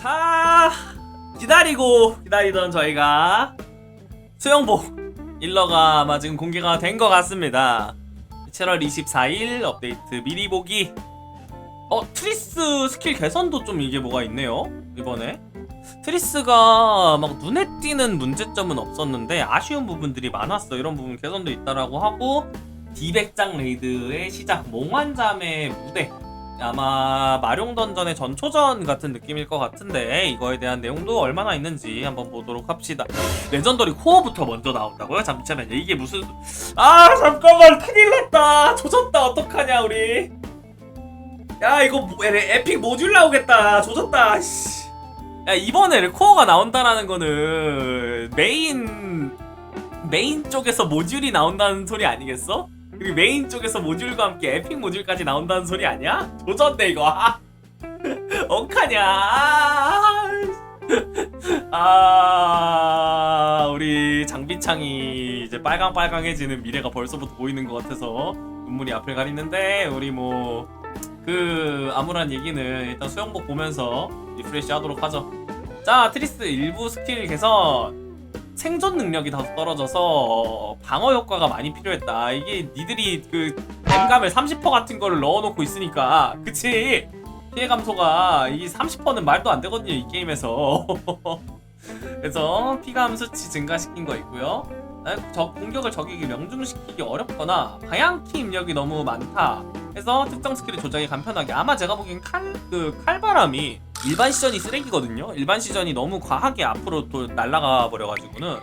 자 기다리고 기다리던 저희가 수영복 일러가 아마 지금 공개가 된 것 같습니다. 7월 24일 업데이트 미리 보기. 어 트리스 스킬 개선도 좀 이게 뭐가 있네요 이번에. 트리스가 막 눈에 띄는 문제점은 없었는데 아쉬운 부분들이 많았어. 이런 부분 개선도 있다라고 하고 디백장 레이드의 시작 몽환잠의 무대 아마 마룡 던전의 전초전 같은 느낌일 것 같은데 이거에 대한 내용도 얼마나 있는지 한번 보도록 합시다. 레전더리 코어부터 먼저 나온다고요? 잠시만요. 이게 무슨 아 잠깐만 큰일 났다. 조졌다 어떡하냐 우리. 야 이거 뭐- 에- 에픽 모듈 나오겠다. 조졌다. 씨. 야 이번에 코어가 나온다라는 거는 메인 메인 쪽에서 모듈이 나온다는 소리 아니겠어? 그리고 메인 쪽에서 모듈과 함께 에픽 모듈까지 나온다는 소리 아니야? 조졌네 이거. 아, 억하냐. 아 우리 장비창이 이제 빨강빨강해지는 미래가 벌써부터 보이는 것 같아서 눈물이 앞을 가리는데 우리 뭐 그 아무런 얘기는 일단 수영복 보면서 리프레시 하도록 하죠. 자 트리스 일부 스킬 개선 생존 능력이 다소 떨어져서 방어 효과가 많이 필요했다. 이게 니들이 그 댐감을 30% 같은 거를 넣어놓고 있으니까 그치? 피해 감소가 이 30%는 말도 안 되거든요 이 게임에서. 그래서 피감 수치 증가시킨 거 있고요. 적 공격을 적에게 명중시키기 어렵거나 방향키 입력이 너무 많다. 해서 특정 스킬을 조작이 간편하게 아마 제가 보기엔 칼 그 칼바람이 일반 시전이 쓰레기거든요. 일반 시전이 너무 과하게 앞으로 또 날아가 버려가지고는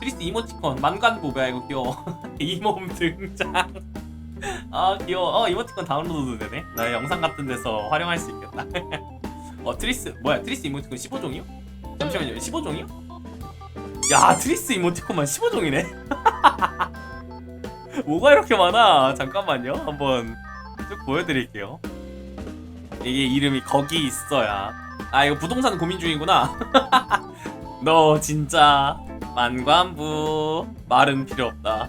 트리스 이모티콘 만관보배야 이거 귀여워. 이몸 등장. 아 귀여워. 어 이모티콘 다운로드도 되네. 나 영상 같은 데서 활용할 수 있겠다. 어 트리스 뭐야 트리스 이모티콘 15종이요? 잠시만요 15종이요? 야 트리스 이모티콘만 15종이네. 뭐가 이렇게 많아? 잠깐만요. 한번 쭉 보여드릴게요. 이게 이름이 거기 있어야. 아 이거 부동산 고민 중이구나. 너 진짜 만관부 말은 필요 없다.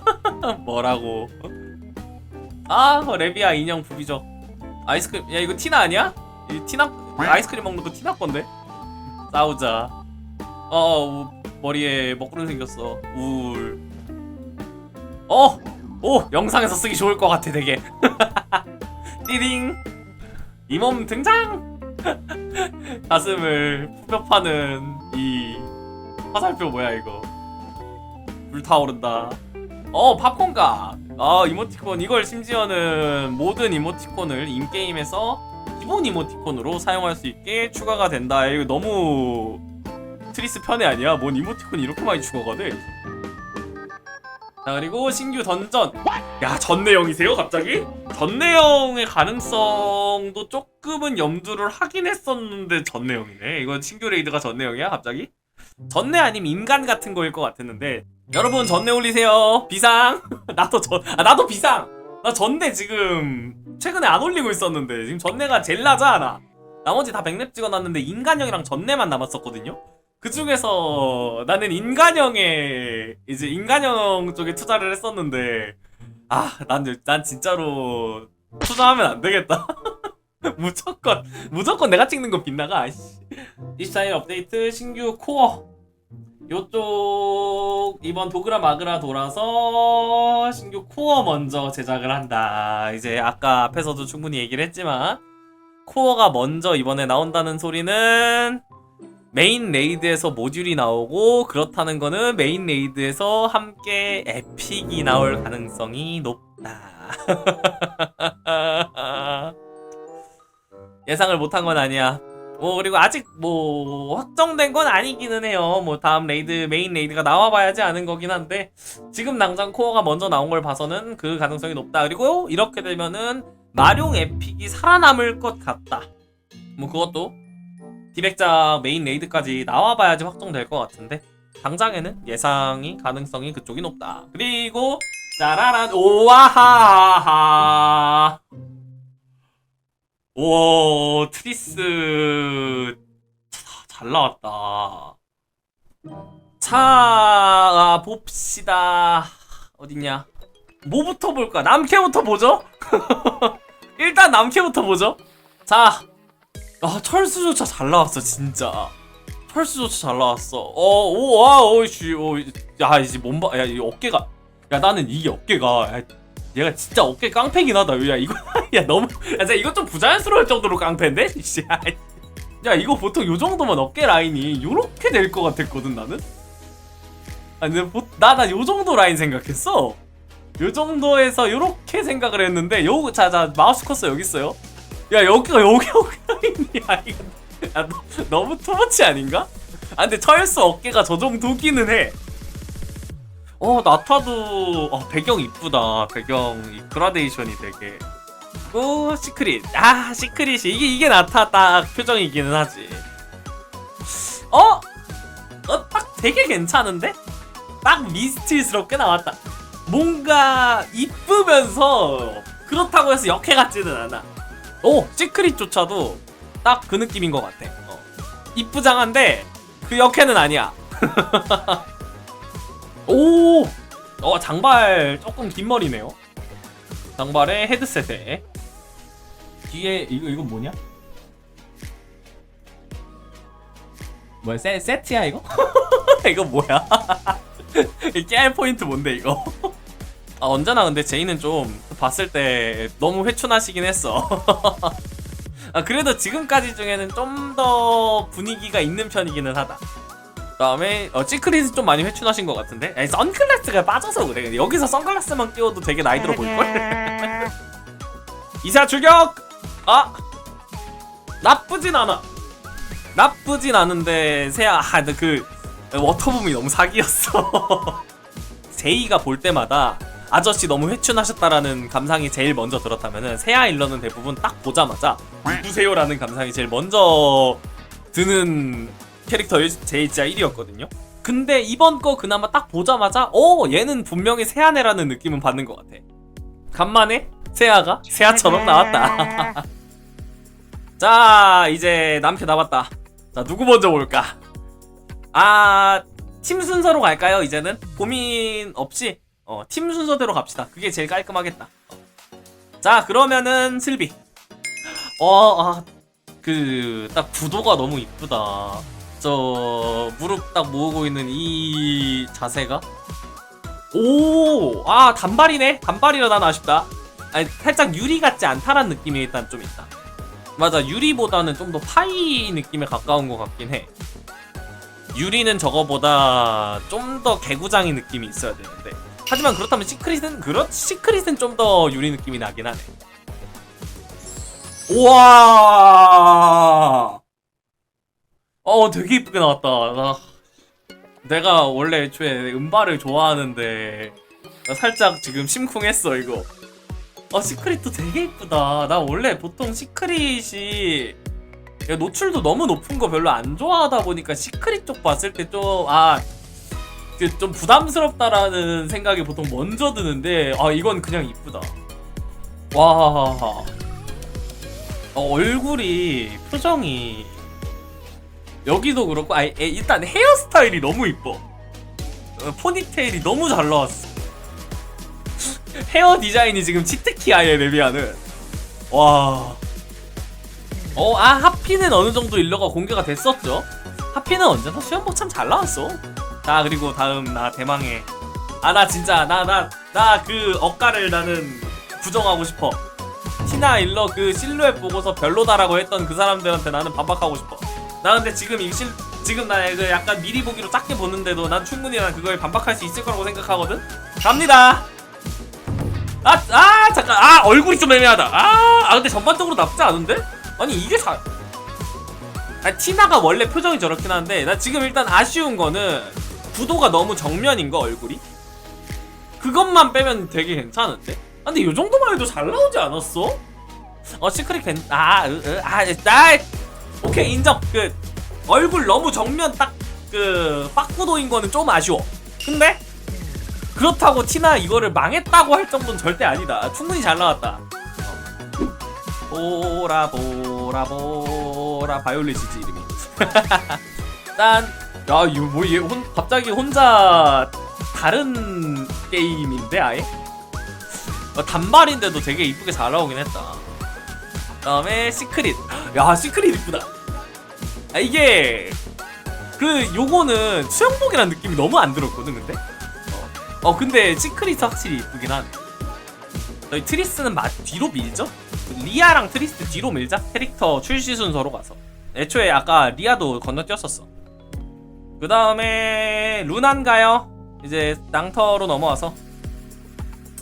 뭐라고? 아 레비아 인형 부비적. 아이스크림 야 이거 티나 아니야? 이 티나 아이스크림 먹는 거 티나 건데. 싸우자. 어 우, 머리에 먹구름 생겼어. 우울. 어! 오! 영상에서 쓰기 좋을 것 같아 되게 띠링 이몸 등장! 가슴을 푸며 파는 이 화살표 뭐야 이거 불타오른다 어 팝콘가 아 이모티콘 이걸 심지어는 모든 이모티콘을 인게임에서 기본 이모티콘으로 사용할 수 있게 추가가 된다 이거 너무 트리스 편애 아니야? 뭔 이모티콘이 이렇게 많이 추가가 돼? 자 그리고 신규 던전. 야 전내용이세요 갑자기? 전내용의 가능성도 조금은 염두를 하긴 했었는데 전내용이네. 이건 신규 레이드가 전내용이야 갑자기? 전내 아니면 인간 같은 거일 것 같았는데. 여러분 전내 올리세요. 비상. 나도 전 아, 나도 비상. 나 전내 지금 최근에 안 올리고 있었는데. 지금 전내가 하나 나머지 다 백랩 찍어놨는데 인간형이랑 전내만 남았었거든요 그 중에서 나는 인간형에 이제 인간형 쪽에 투자를 했었는데 아, 난, 난 진짜로 투자하면 안 되겠다. 무조건 무조건 내가 찍는 거. 아이씨. 24일 업데이트 신규 코어 요쪽 이번 도그라 마그라 돌아서 신규 코어 먼저 제작을 한다. 이제 아까 앞에서도 충분히 얘기를 했지만 코어가 먼저 이번에 나온다는 소리는 메인 레이드에서 모듈이 나오고 그렇다는 거는 메인 레이드에서 함께 에픽이 나올 가능성이 높다. 예상을 못한 건 아니야. 뭐 그리고 아직 뭐 확정된 건 아니기는 해요. 뭐 다음 레이드 메인 레이드가 나와봐야지 아는 거긴 한데 지금 당장 코어가 먼저 나온 걸 봐서는 그 가능성이 높다. 그리고 이렇게 되면은 마룡 에픽이 살아남을 것 같다. 뭐 그것도 디백작 메인 레이드까지 나와봐야지 확정될 것 같은데? 당장에는 예상이 가능성이 그쪽이 높다. 그리고 짜라란 오와하하 오 트리스. 차, 잘 나왔다. 자 봅시다. 어딨냐? 뭐부터 볼까? 남캐부터 보죠? 일단 남캐부터 보죠. 자 아 철수조차 잘 나왔어 진짜. 철수조차 잘 나왔어. 어오와 오씨 오야 이제 몸봐 야이 어깨가 야 나는 이게 어깨가 야, 얘가 진짜 어깨 깡패긴 하다. 야 이거 야 너무 야 이거 좀 부자연스러울 정도로 깡패인데? 씨, 야, 야 이거 보통 요 정도면 어깨 라인이 요렇게 될 것 같았거든 나는? 아니 근데 나나 요 정도 라인 생각했어. 요 정도에서 요렇게 생각을 했는데 요 자자 마우스 커서 여기 있어요 야 여기가 여기 여기 라인이야 이거 야, 너, 너무 투머치 아닌가? 아 근데 철수 어깨가 저 정도 기는 해. 어 나타도 어, 배경 이쁘다. 배경 이 그라데이션이 되게. 오 시크릿. 아 시크릿이 이게 이게 나타 딱 표정이기는 하지. 어? 어 딱 되게 괜찮은데? 딱 미스틸스럽게 나왔다. 뭔가 이쁘면서 그렇다고 해서 역해 같지는 않아. 오 시크릿조차도 딱 그 느낌인 것 같아. 어. 이쁘장한데 그 역해는 아니야. 오, 어 장발 조금 긴 머리네요. 장발에 헤드셋에 뒤에 이거 이거 뭐냐? 뭐야 세 세트야 이거? 이거 뭐야? 이 깨알 포인트 뭔데 이거? 아 언제나 근데 제이는 좀 봤을 때 너무 회춘하시긴 했어. 아, 그래도 지금까지 중에는 좀 더 분위기가 있는 편이기는 하다. 그다음에 어, 찌크릿은 좀 많이 회춘하신 것 같은데 아니, 선글라스가 빠져서 그래. 여기서 선글라스만 끼워도 되게 나이 들어 보일 걸. 이사 출격. 아 나쁘진 않아. 나쁘진 않은데 세야 아, 그 워터붐이 너무 사기였어. 제이가 볼 때마다 아저씨 너무 회춘하셨다라는 감상이 제일 먼저 들었다면은 세아 일러는 대부분 딱 보자마자 누구세요라는 감상이 제일 먼저 드는 캐릭터 제이자 1위였거든요. 근데 이번 거 그나마 딱 보자마자 어 얘는 분명히 세아네라는 느낌은 받는 것 같아. 간만에 세아가 세아처럼 나왔다. 자 이제 남캐 남았다. 자 누구 먼저 볼까? 아팀 순서로 갈까요? 이제는 고민 없이 어, 팀 순서대로 갑시다. 그게 제일 깔끔하겠다. 자, 그러면은 슬비. 어, 아, 그, 딱 구도가 너무 이쁘다. 저, 무릎 딱 모으고 있는 이 자세가. 오, 아, 단발이네. 단발이라 난 아쉽다. 아니, 살짝 유리 같지 않다란 느낌이 일단 좀 있다. 맞아, 유리보다는 좀 더 파이 느낌에 가까운 것 같긴 해. 유리는 저거보다 좀 더 개구장이 느낌이 있어야 되는데. 하지만 그렇다면 시크릿은 그렇 시크릿은 좀 더 유리 느낌이 나긴 하네. 우와. 어 되게 이쁘게 나왔다. 나, 내가 원래 애초에 음바를 좋아하는데 나 살짝 지금 심쿵했어 이거. 어 시크릿도 되게 이쁘다. 나 원래 보통 시크릿이 야, 노출도 너무 높은 거 별로 안 좋아하다 보니까 시크릿 쪽 봤을 때 좀 아 그 좀 부담스럽다라는 생각이 보통 먼저 드는데 아 이건 그냥 이쁘다. 와 어, 얼굴이 표정이 여기도 그렇고 아 일단 헤어스타일이 너무 이뻐. 어, 포니테일이 너무 잘 나왔어. 헤어 디자인이 지금 치트키 아예 레비아는 와. 어, 아 하피는 어느 정도 일러가 공개가 됐었죠. 하피는 언제나 수영복 참 잘 나왔어. 자 그리고 다음 나 대망의. 아 나 진짜 나 나 나 그 억가를 나는 부정하고 싶어. 티나 일러 그 실루엣 보고서 별로다라고 했던 그 사람들한테 나는 반박하고 싶어. 나 근데 지금 이 실, 지금 나그 약간 미리 보기로 작게 보는데도 난 충분히 난 그거에 반박할 수 있을 거라고 생각하거든. 갑니다. 아, 아 잠깐. 아 얼굴이 좀 애매하다. 아, 아 근데 전반적으로 나쁘지 않은데? 아니 이게 잘 아, 티나가 원래 표정이 저렇긴 한데 나 지금 일단 아쉬운 거는 구도가 너무 정면인 거 얼굴이? 그것만 빼면 되게 괜찮은데? 아, 근데 이 정도만 해도 잘 나오지 않았어? 어 시크릿 괜.. 아.. 으, 으, 아.. 나 오케이 인정. 그 얼굴 너무 정면 딱그 빡구도인 거는 좀 아쉬워. 근데? 그렇다고 티나 이거를 망했다고 할 정도는 절대 아니다. 충분히 잘 나왔다. 어. 보라 보라 보라 바이올렛이지 이름이. 짠 야, 이거 뭐, 얘 혼, 갑자기 혼자 다른 게임인데, 아예? 어, 단발인데도 되게 이쁘게 잘 나오긴 했다. 그 다음에 시크릿. 야 시크릿 이쁘다 아 이게 그 요거는 수영복이라는 느낌이 너무 안 들었거든 근데 어, 어 근데 시크릿 확실히 이쁘긴 하네 저희 트리스는 마, 뒤로 밀죠? 리아랑 트리스 뒤로 밀자 캐릭터 출시 순서로 가서 애초에 아까 리아도 건너뛰었었어 그 다음에 루난 가요? 이제 낭터로 넘어와서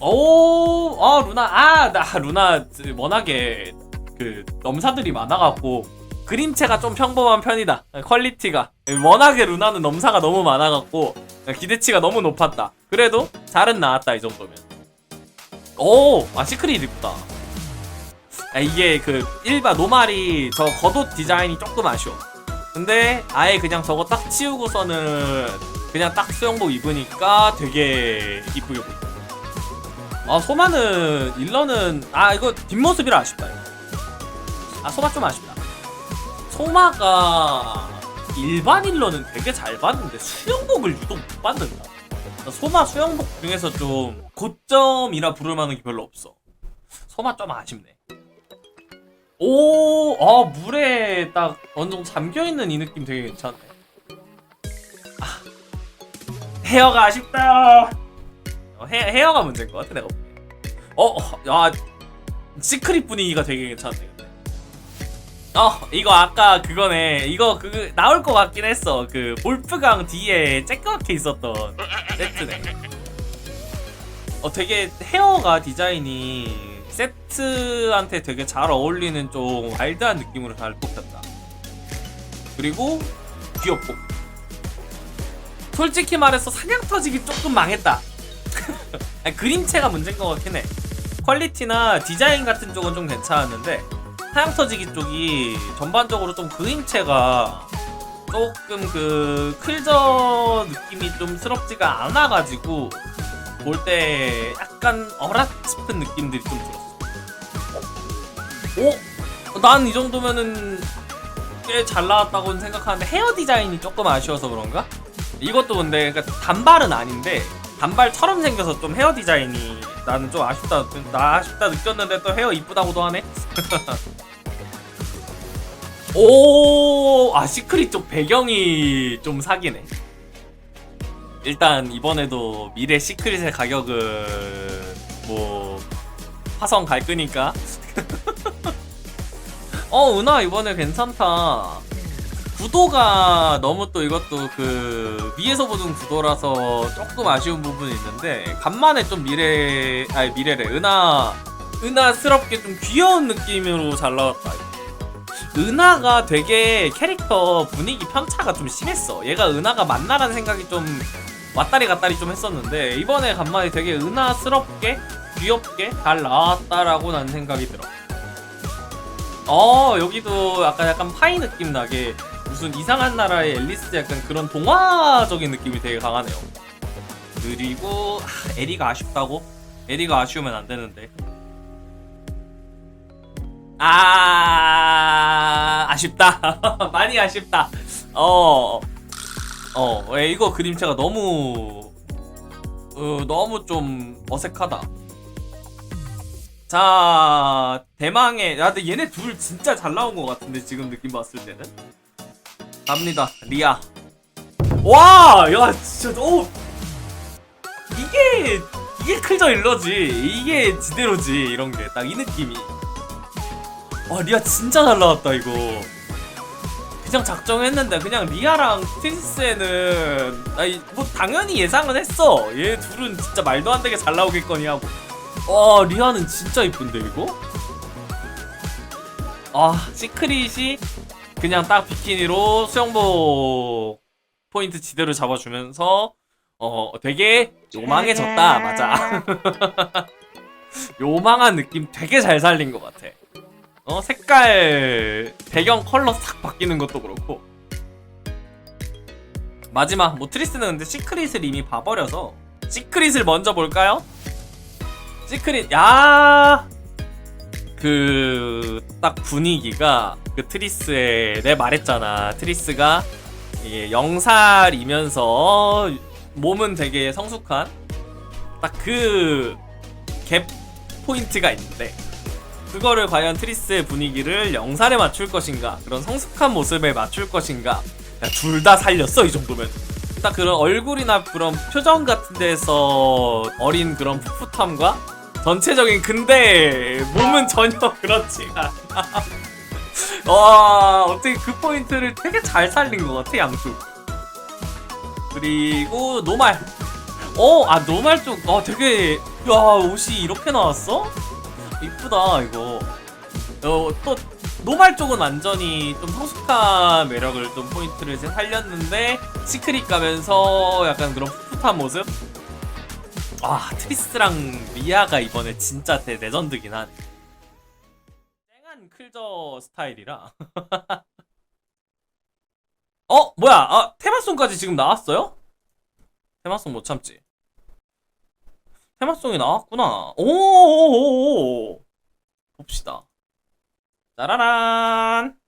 오, 아 루나, 아 나 루나 워낙에 그 넘사들이 많아갖고 그림체가 좀 평범한 편이다. 퀄리티가 워낙에 루나는 넘사가 너무 많아갖고 기대치가 너무 높았다. 그래도 잘은 나왔다 이 정도면. 오, 아 시크릿 이쁘다. 아, 이게 그 일반 노말이 저 겉옷 디자인이 조금 아쉬워. 근데 아예 그냥 저거 딱 치우고서는 그냥 딱 수영복 입으니까 되게 이쁘게 보여. 아 소마는 일러는 아 이거 뒷모습이라 아쉽다 이거. 아 소마 좀 아쉽다 소마가 일반 일러는 되게 잘 봤는데 수영복을 유독 못 받는다 소마 수영복 중에서 좀 고점이라 부를 만한 게 별로 없어 소마 좀 아쉽네 오, 아 물에 딱 어느 정도 잠겨 있는 이 느낌 되게 괜찮네. 아, 헤어가 아쉽다. 어, 헤, 헤어가 문제인 것 같아 내가. 어, 어, 야 시크릿 분위기가 되게 괜찮네. 근데. 어, 이거 아까 그거네. 이거 그 나올 것 같긴 했어. 그 볼프강 뒤에 쬐끄맣게 있었던 세트네. 어, 되게 헤어가 디자인이 세트한테 되게 잘 어울리는 좀 와일드한 느낌으로 잘 뽑혔다. 그리고 귀엽고. 솔직히 말해서 사냥 터지기 조금 망했다. 아니, 그림체가 문제인 것 같긴 해. 퀄리티나 디자인 같은 쪽은 좀 괜찮았는데 사냥 터지기 쪽이 전반적으로 좀 그림체가 조금 그 클저 느낌이 좀 스럽지가 않아가지고 볼때 약간 어라 싶은 느낌들이 좀 들었어. 오, 난 이 정도면은 꽤 잘 나왔다고는 생각하는데 헤어 디자인이 조금 아쉬워서 그런가? 이것도 근데 그러니까 단발은 아닌데 단발처럼 생겨서 좀 헤어 디자인이 나는 좀 아쉽다 나 아쉽다 느꼈는데 또 헤어 이쁘다고도 하네. 오, 아 시크릿 쪽 배경이 좀 사기네. 일단 이번에도 미래 시크릿의 가격은 뭐 화성 갈 거니까. 어 은하 이번에 괜찮다. 구도가 너무 또 이것도 그 위에서 보는 구도라서 조금 아쉬운 부분이 있는데 간만에 좀 미래 아니 미래래 은하 은하스럽게 좀 귀여운 느낌으로 잘 나왔다. 은하가 되게 캐릭터 분위기 편차가 좀 심했어. 얘가 은하가 맞나라는 생각이 좀 왔다리 갔다리 좀 했었는데 이번에 간만에 되게 은하스럽게 귀엽게 잘 나왔다라고 난 생각이 들어. 어 여기도 약간 약간 파이 느낌 나게 무슨 이상한 나라의 앨리스 약간 그런 동화적인 느낌이 되게 강하네요. 그리고 아, 에리가 아쉽다고? 에리가 아쉬우면 안 되는데. 아 아쉽다. 많이 아쉽다. 어. 어, 예, 이거 그림체가 너무 어, 너무 좀 어색하다. 자, 대망의 야, 근데 얘네 둘 진짜 잘 나온 것 같은데 지금 느낌 봤을 때는 갑니다, 리아. 와, 야, 진짜 오 이게 이게 클저 일러지, 이게 지대로지 이런 게 딱 이 느낌이. 와, 리아 진짜 잘 나왔다 이거. 그냥 작정했는데 그냥 리아랑 트리스에는 아니 뭐 당연히 예상은 했어. 얘 둘은 진짜 말도 안 되게 잘 나오겠거니 하고. 와 리아는 진짜 이쁜데 이거? 아 시크릿이 그냥 딱 비키니로 수영복 포인트 지대로 잡아주면서 어 되게 요망해졌다. 맞아. 요망한 느낌 되게 잘 살린 것 같아 어 색깔 배경 컬러 싹 바뀌는 것도 그렇고 마지막 뭐 트리스는 근데 시크릿을 이미 봐버려서 시크릿을 먼저 볼까요? 시크릿 야. 그 딱 분위기가 그 트리스의 내 말했잖아. 트리스가 이게 영살이면서 몸은 되게 성숙한 딱 그 갭 포인트가 있는데 그거를 과연 트리스의 분위기를 영살에 맞출 것인가? 그런 성숙한 모습에 맞출 것인가? 둘 다 살렸어 이 정도면. 딱 그런 얼굴이나 그런 표정 같은 데서 어린 그런 풋풋함과 전체적인 근데 몸은 전혀 그렇지가 않아. 와 어떻게 그 포인트를 되게 잘 살린 것 같아 양수 그리고 노말. 어아 노말 쪽어 되게 야 옷이 이렇게 나왔어? 이쁘다 이거. 어 또 노말 쪽은 완전히 좀 성숙한 매력을 좀 포인트를 살렸는데 시크릿 가면서 약간 그런 풋풋한 모습? 아 트리스랑 리아가 이번에 진짜 대 레전드긴 하네 쨍한 클저 스타일이라. 어 뭐야? 아 테마송까지 지금 나왔어요? 테마송 못 참지 테마송이 나왔구나. 오오오오 봅시다. 짜라란